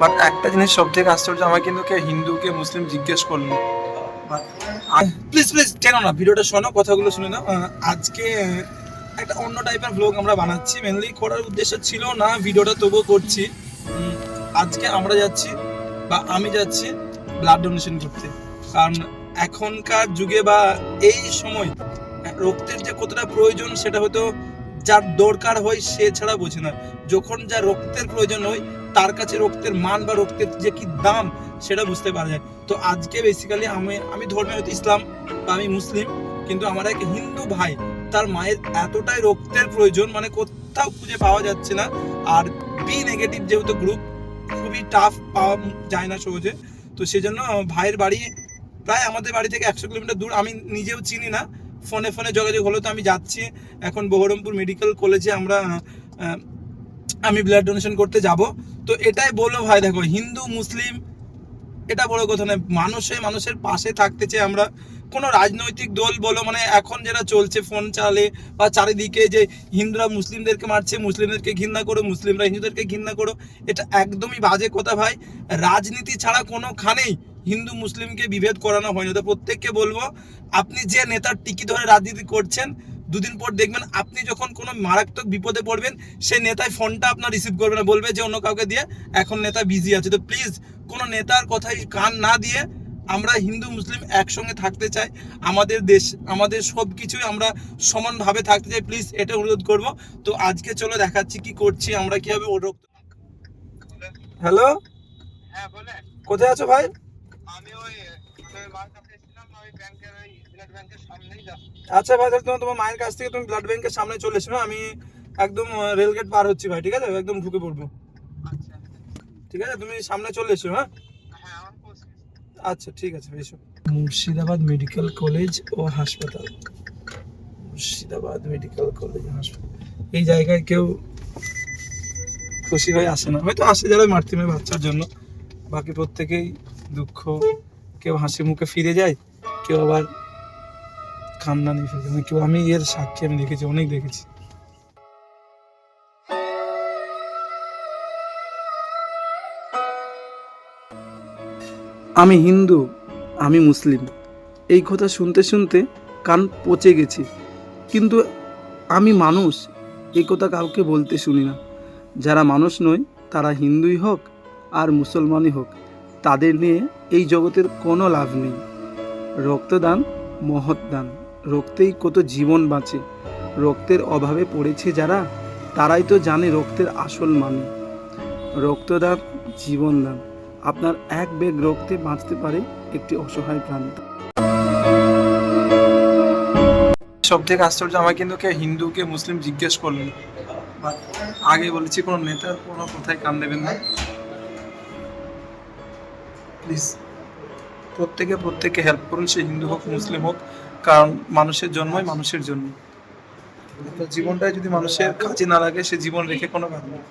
But একটা জিনিস সব থেকে আশ্চর্য আমার কিন্তু কে হিন্দুকে মুসলিম জিজ্ঞেস করল। প্লিজ প্লিজ কেন না, ভিডিওটা শোনো, কথাগুলো শুনে নাও। আজকে একটা অন্য টাইপের ব্লগ আমরা বানাচ্ছি। মেনলি করার উদ্দেশ্য ছিল না, ভিডিওটা তবুও করছি। আজকে আমরা যাচ্ছি, বা আমি যাচ্ছি ব্লাড ডোনেশন করতে। কারণ এখনকার যুগে বা এই সময়, রক্তের যে কতটা প্রয়োজন সেটা হয়তো যার দরকার হয় সে ছাড়া বোঝে না। যখন যা রক্তের প্রয়োজন হয়, তার কাছে রক্তের মান বা রক্তের যে কি দাম, সেটা বুঝতে পারা যায়। তো আজকে বেসিক্যালি আমি আমি ধর্মে হয়তো ইসলাম বা আমি মুসলিম, কিন্তু আমার এক হিন্দু ভাই, তার মায়ের এতটাই রক্তের প্রয়োজন মানে কোথাও খুঁজে পাওয়া যাচ্ছে না। আর বি নেগেটিভ যেহেতু গ্রুপ খুবই টাফ পাওয়া যায় না সহজে। তো সেজন্য ভাইয়ের বাড়ি, প্রায় আমাদের বাড়ি থেকে একশো কিলোমিটার দূর, আমি নিজেও চিনি না। ফোনে ফোনে যোগাযোগ হলো তো আমি যাচ্ছি। এখন বহরমপুর মেডিকেল কলেজে আমরা আমি ব্লাড ডোনেশন করতে যাব। তো এটাই বলব ভাই, দেখো, হিন্দু, মুসলিম, এটা বড় কথা নয়, মানুষে মানুষের পাশে থাকতে চাই আমরা। কোনো রাজনৈতিক দল বলো মানে এখন যেটা চলছে, ফোন চালে বা চারিদিকে যে হিন্দুরা মুসলিমদেরকে মারছে, মুসলিমদেরকে ঘৃণা করো, মুসলিমরা হিন্দুদেরকে ঘৃণা করো, এটা একদমই বাজে কথা ভাই। রাজনীতি ছাড়া কোনোখানেই হিন্দু মুসলিমকে বিভেদ করানো হয় না তো প্রত্যেককে বলব আপনি যে নেতার টিকি ধরে রাজনীতি করছেন দুদিন পর দেখবেন আপনি যখন কোনো মারাত্মক বিপদে পড়বেন সেই নেতায় ফোনটা আপনার রিসিভ করবে না বলবে যে অন্য কাউকে দিয়ে এখন নেতা বিজি আছে। তো প্লিজ কোনো নেতার কথাই কান না দিয়ে আমরা হিন্দু মুসলিম একসঙ্গে থাকতে চাই। আমাদের দেশ আমাদের সব কিছুই আমরা সমানভাবে থাকতে চাই। প্লিজ এটা অনুরোধ করব। তো আজকে চলো দেখাচ্ছি কি করছি আমরা কীভাবে হ্যালো হ্যাঁ বলে কোথায় আছো ভাই? আমি ওই মার কাছে এসেছিলাম ওই ব্যাংকের ওই ব্লাড ব্যাংকের সামনেই যাচ্ছি আচ্ছা ভাই তাহলে তোমার তোমার মায়ের কাছ থেকে তুমি ব্লাড ব্যাংকের সামনে চলে এসো? আমি একদম রেলগেট পার হচ্ছি ভাই ঠিক আছে? একদম ঢুকে পড়ব। আচ্ছা। ঠিক আছে? তুমি সামনে চলে এসো হ্যাঁ? হ্যাঁ আচ্ছা ঠিক আছে এসো। মুর্শিদাবাদ মেডিকেল কলেজ ও হাসপাতাল। মুর্শিদাবাদ মেডিকেল কলেজ হাসপাতাল। এই জায়গায় কেউ খুশি হয়ে আসে না। হয়তো আসে যারা মাতৃমেয় বাচ্চার জন্য। বাকি প্রত্যেকেই দুঃখ। কেউ হাসি মুখে ফিরে যায়, কেউ আবার নিয়ে ফিরে যায়। মানে কেউ, আমি এর সাক্ষী আমি দেখেছি, অনেক দেখেছি। আমি হিন্দু, আমি মুসলিম। এই কথা শুনতে শুনতে কান পচে গেছি। কিন্তু আমি মানুষ এই কথা কাউকে বলতে শুনি না। যারা মানুষ নয়, তারা হিন্দুই হোক আর মুসলমানই হোক। তাদের নিয়ে এই জগতের কোনো লাভ নেই। রক্তদান মহৎ দান। রক্তেই কত জীবন বাঁচে। রক্তের অভাবে পড়েছে যারা, তারাই তো জানে রক্তের আসল মানে। রক্তদান জীবনদান আপনার এক বেগ রক্তে বাঁচতে পারে একটি অসহায় প্রাণী। সব থেকে আশ্চর্য, আমার কিন্তু কে হিন্দুকে মুসলিম জিজ্ঞেস করলেন। আগে বলেছি কোনো নেতার কোনো কোথায় কান দেবেন না। প্লিজ, প্রত্যেকে প্রত্যেকে হেল্প করুন, সে হিন্দু হোক, মুসলিম হোক, কারণ মানুষের জন্মই মানুষের জন্য জীবনটাই যদি মানুষের কাজে না লাগে, সে জীবন রেখে কোনো কাজ নেই।